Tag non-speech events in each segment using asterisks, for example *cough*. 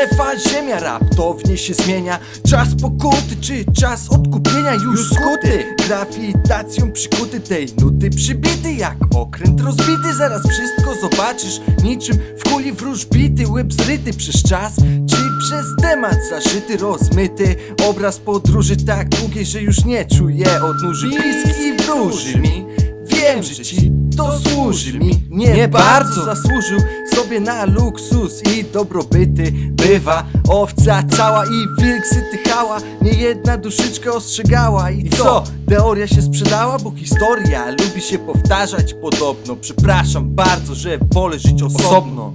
Martwa ziemia raptownie się zmienia. Czas pokuty czy czas odkupienia? Już skuty. Grawitacją przykuty tej nuty Przybity jak okręt rozbity. Zaraz wszystko zobaczysz Niczym w kuli wróżbity. Łyb zryty przez czas Czy przez temat zaszyty rozmyty. Obraz podróży tak długiej, że już nie czuję odnóży. Bliski wróży mi. Wiem, że ci to służy mi. Nie bardzo zasłużył sobie na luksus i dobrobyty. Bywa owca cała i wilk syty hała Nie jedna duszyczka ostrzegała. I co? Teoria się sprzedała, bo historia lubi się powtarzać podobno. Przepraszam bardzo, że wolę żyć osobno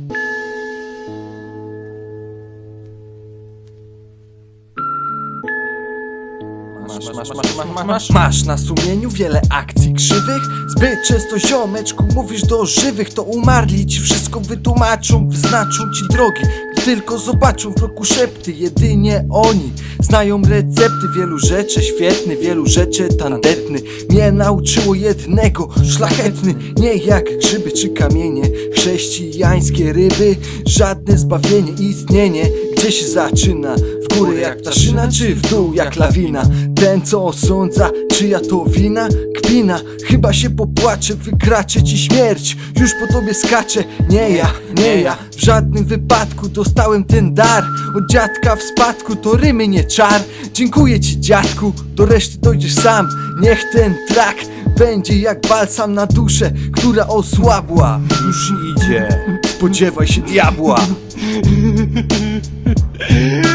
Masz, masz, masz, masz, masz, masz, masz. na sumieniu wiele akcji krzywych. Zbyt często ziomeczku mówisz do żywych. To umarli ci wszystko wytłumaczą Wyznaczą ci drogi. Tylko zobaczą w roku szepty Jedynie oni znają recepty. Wielu rzeczy świetny, wielu rzeczy tandetny. Mnie nauczyło jednego szlachetny. Nie jak grzyby czy kamienie Chrześcijańskie ryby. Żadne zbawienie, istnienie. Gdzie się zaczyna? W górę jak ptaszyna, czy w dół jak lawina? Ten co osądza, czyja to wina? Kpina, chyba się popłaczę, wykraczę ci śmierć. Już po tobie skaczę, nie ja, nie ja. W żadnym wypadku dostałem ten dar. Od dziadka w spadku, to rymy nie czar. Dziękuję ci dziadku, do reszty dojdziesz sam. Niech ten trak będzie jak balsam na duszę Która osłabła. Już idzie, spodziewaj się diabła *laughs*